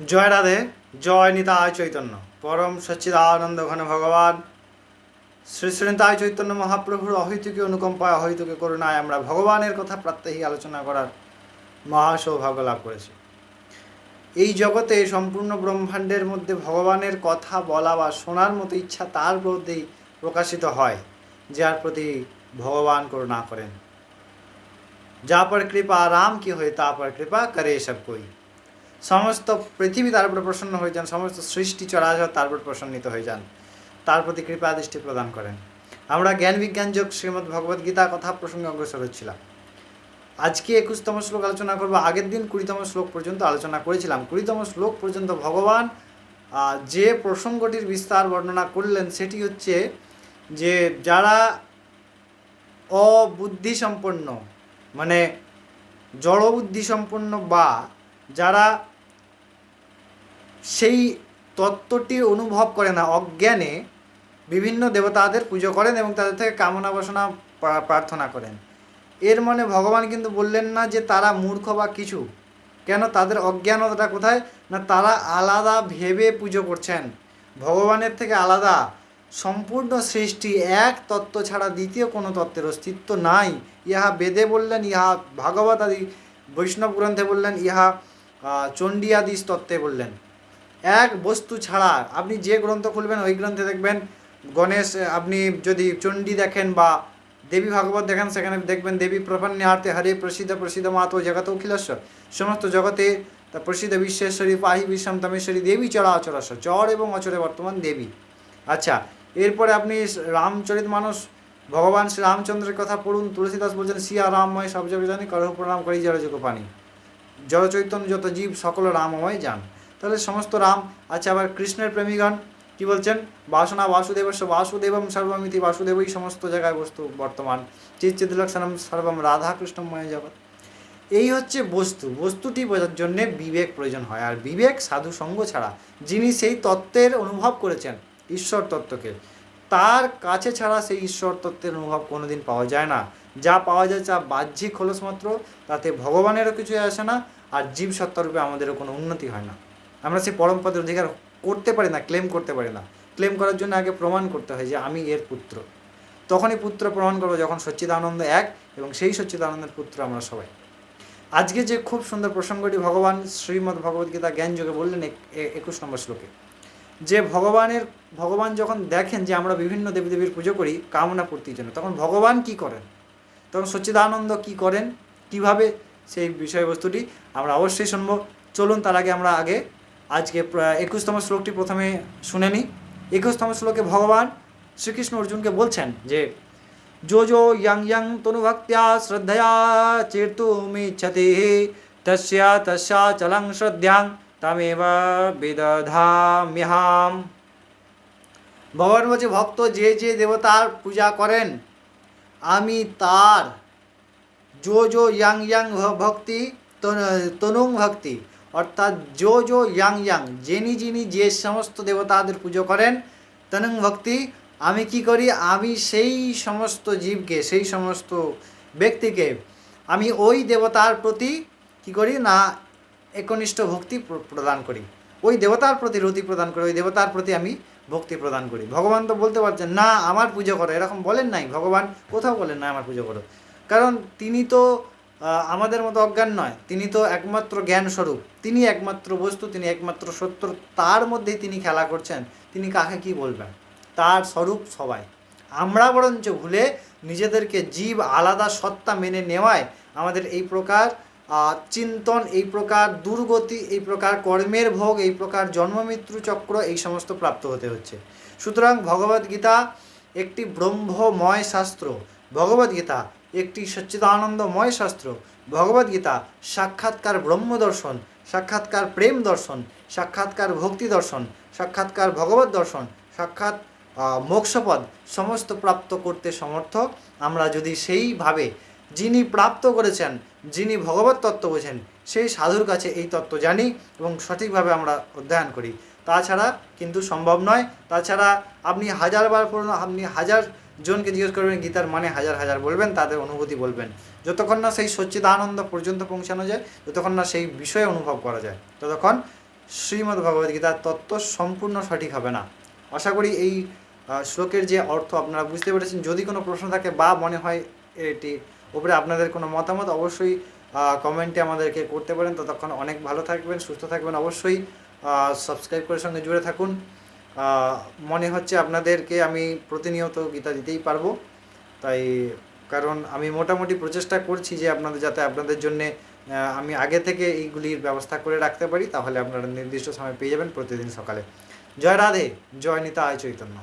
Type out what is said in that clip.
জয় রাধে, জয় নিতায় চৈতন্য। পরম সচ্চিদানন্দ ঘন ভগবান, শ্রী শ্রীনিতায় চৈতন্য মহাপ্রভুর অহৈতুকে অনুকম্পায়, অহৈতুকে করুণায় আমরা ভগবানের কথা প্রাত্যহিক আলোচনা করার মহাসৌভাগ্য লাভ করেছি। এই জগতে সম্পূর্ণ ব্রহ্মাণ্ডের মধ্যে ভগবানের কথা বলা বা শোনার মতো ইচ্ছা তার মধ্যেই প্রকাশিত হয়, যার প্রতি ভগবান করুণা করেন। যা পর কৃপা রাম কি হয়ে, তা পর কৃপা করে সব কই। সমস্ত পৃথিবী তার উপরে প্রসন্ন হয়ে যান, সমস্ত সৃষ্টি চরাচর তার উপর প্রসন্নিত হয়ে যান। তার প্রতি কৃপা দৃষ্টি প্রদান করেন। আমরা জ্ঞান বিজ্ঞান যোগ শ্রীমদ্ ভগবদ গীতা কথা প্রসঙ্গে অগ্রসর হচ্ছিলাম। আজকে একুশতম শ্লোক আলোচনা করব। আগের দিন কুড়িতম শ্লোক পর্যন্ত আলোচনা করেছিলাম। কুড়িতম শ্লোক পর্যন্ত ভগবান যে প্রসঙ্গটির বিস্তার বর্ণনা করলেন, সেটি হচ্ছে যে যারা অবুদ্ধিসম্পন্ন মানে জড়বুদ্ধি সম্পন্ন বা যারা সেই তত্ত্বটি অনুভব করে না। অজ্ঞানে বিভিন্ন দেবতাদের পুজো করেন এবং তাদের থেকে কামনা বাসনা প্রার্থনা করেন। এর মানে ভগবান কিন্তু বললেন না যে তারা মূর্খ বা কিছু। কেন? তাদের অজ্ঞানতাটা কোথায়? না, তারা আলাদা ভেবে পুজো করছেন। ভগবানের থেকে আলাদা। সম্পূর্ণ সৃষ্টি এক, তত্ত্ব ছাড়া দ্বিতীয় কোনো তত্ত্বের অস্তিত্ব নাই। ইহা বেদে বললেন, ইহা ভাগবত আদি বৈষ্ণব গ্রন্থে বললেন, ইহা চণ্ডী আদি তত্ত্বে বললেন। এক বস্তু ছাড়া। আপনি যে গ্রন্থ খুলবেন, ওই গ্রন্থে দেখবেন গণেশ আপনি যদি চণ্ডী দেখেন বা দেবী ভাগবত দেখেন, সেখানে দেখবেন দেবী প্রপন্যার্থে হরে প্রসিদ্ধ প্রসিদ্ধ মাতো জগত অখিলস্ব সমস্ত জগতে তা প্রসিদ্ধ বিশ্বেশ্বরী, পাহি বিশ্বম তমেশ্বরী দেবী চরাচরস্ব চর এবং অচরে বর্তমান দেবী। আচ্ছা এরপরে আপনি রামচরিত মানুষ, ভগবান শ্রী রামচন্দ্রের কথা পড়ুন, তুলসীদাস বলছেন সিয়া রামময় সব জগে জানি করহ প্রণাম করি জড় যোগ পানি জড় চৈতন্য যত জীব, সকল রামময় যান। তাহলে সমস্ত রাম আচ্ছা আবার কৃষ্ণের প্রেমীগণ কি বলছেন? বাসনা বাসুদেবস্য বাসুদেবম সর্বমিতি বাসুদেবই সমস্ত জায়গায় বস্তু বর্তমান। চিচ্চিদলক্ষণম সর্বম রাধা কৃষ্ণময় জগৎ এই হচ্ছে বস্তু। বস্তুটি বোঝার জন্য বিবেক প্রয়োজন হয়। আর বিবেক সাধু সঙ্গ ছাড়া যিনি সেই তত্ত্বের অনুভব করেছেন, ঈশ্বর তত্ত্বকে, তার কাছে ছাড়া সেই ঈশ্বর তত্ত্বের অনুভব কোনোদিন পাওয়া যায় না। যা পাওয়া যায় যা বাহ্যিক খোলস মাত্র, তাতে ভগবানেরও কিছুই আসে না, আর জীব সত্তারূপে আমাদেরও কোনো উন্নতি হয় না। আমরা সেই পরমপদের অধিকার করতে পারি না ক্লেম করতে পারি না। ক্লেম করার জন্য আগে প্রমাণ করতে হয় যে আমি এর পুত্র। তখনই পুত্র প্রমাণ করব যখন সচ্চিদানন্দ এক এবং সেই সচ্চিদানন্দের পুত্র আমরা সবাই। আজকে যে খুব সুন্দর প্রসঙ্গটি ভগবান শ্রীমদ্ ভগবদ্গীতা জ্ঞান যোগে বললেন একুশ নম্বর শ্লোকে, যে ভগবানের, ভগবান যখন দেখেন যে আমরা বিভিন্ন দেবীদেবীর পুজো করি কামনা পূর্তির জন্য, তখন ভগবান কি করেন? তখন সচ্চিদানন্দ কি করেন? কীভাবে সেই বিষয়বস্তুটি আমরা অবশ্যই শুনব। চলুন তার আগে আমরা আগে আজকে একুশতম শ্লোকটি প্রথমে শুনে নিই। একুশতম শ্লোকে ভগবান শ্রীকৃষ্ণ অর্জুনকে বলছেন যে, যো যো ইয়ং ইয়ং তনুভক্ত্যা শ্রদ্ধয়া চেতুমিচ্ছতি তস্যা তস্যা চলং শ্রদ্ধাং তামেব বিদধাম্যহাম। ভগবান বলছে, ভক্ত যে যে দেবতার পূজা করেন, আমি তার যো যো ইয়াং ইয়াং ভক্তি তনুং ভক্তি অর্থাৎ জো জো ইয়াং ইয়াং, যিনি যিনি যে সমস্ত দেবতাদের পুজো করেন, তনুং ভক্তি, আমি কি করি? আমি সেই সমস্ত জীবকে, সেই সমস্ত ব্যক্তিকে, আমি ওই দেবতার প্রতি কি করি না, একনিষ্ঠ ভক্তি প্রদান করি। ওই দেবতার প্রতি রতি প্রদান করি, ওই দেবতার প্রতি আমি ভক্তি প্রদান করি। ভগবান তো বলতে পারছেন, না, আমার পুজো করো। এরকম বলেন নাই, ভগবান কোথাও বলেন না আমার পুজো করো। কারণ তিনি তো আমাদের মতো অজ্ঞান নয়। তিনি তো একমাত্র জ্ঞান স্বরূপ তিনি একমাত্র বস্তু, তিনি একমাত্র সত্য, তার মধ্যেই তিনি খেলা করছেন। তিনি কাকে কি বলবেন? তার স্বরূপ সবাই। আমরা বরঞ্চ ভুলে নিজেদেরকে জীব আলাদা সত্তা মেনে নেওয়ায় আমাদের এই প্রকার চিন্তন, এই প্রকার দুর্গতি, এই প্রকার কর্মের ভোগ, এই প্রকার জন্মমৃত্যু চক্র এই সমস্ত প্রাপ্ত হতে হচ্ছে। সুতরাং ভগবদ্গীতা একটি ব্রহ্মময় শাস্ত্র। ভগবদ্গীতা একটি সচ্চিদানন্দময় শাস্ত্র। ভগবদ্গীতা সাক্ষাৎকার ব্রহ্ম দর্শন, সাক্ষাৎকার প্রেম দর্শন, সাক্ষাৎকার ভক্তি দর্শন, সাক্ষাৎকার ভগবত দর্শন, সাক্ষাৎ মোক্ষপদ সমস্ত প্রাপ্ত করতে সমর্থ। আমরা যদি সেইভাবে যিনি প্রাপ্ত করেছেন, যিনি ভগবত তত্ত্ব বোঝেন, সেই সাধুর কাছে এই তত্ত্ব জানি এবং সঠিকভাবে আমরা অধ্যয়ন করি। তাছাড়া কিন্তু সম্ভব নয়। তাছাড়া আপনি হাজারবার পড়ুন, আপনি হাজার জনকে জিজ্ঞেস করবেন, গীতার মানে হাজার হাজার বলবেন, তাদের অনুভূতি বলবেন। যতক্ষণ না সেই সচ্চিত আনন্দ পর্যন্ত পৌঁছানো যায় যতক্ষণ না সেই বিষয়ে অনুভব করা যায়। ততক্ষণ শ্রীমদ্ ভগবদ্গীতার তত্ত্ব সম্পূর্ণ সঠিক হবে না। আশা করি এই শ্লোকের যে অর্থ আপনারা বুঝতে পেরেছেন, যদি কোনো প্রশ্ন থাকে বা মনে হয় এটি উপরে আপনাদের কোনো মতামত, অবশ্যই কমেন্টে আমাদেরকে করতে পারেন। ততক্ষণ অনেক ভালো থাকবেন, সুস্থ থাকবেন। অবশ্যই সাবস্ক্রাইব করে সঙ্গে জুড়ে থাকুন। মনে হচ্ছে আপনাদেরকে আমি প্রতিনিয়ত গীতা দিতেই পারব। তাই কারণ আমি মোটামুটি প্রচেষ্টা করছি যে আপনাদের যাতে আপনাদের জন্যে আমি আগে থেকে এইগুলির ব্যবস্থা করে রাখতে পারি, তাহলে আপনারা নির্দিষ্ট সময় পেয়ে যাবেন প্রতিদিন সকালে। জয় রাধে, জয় নিতা আয় চৈতন্য।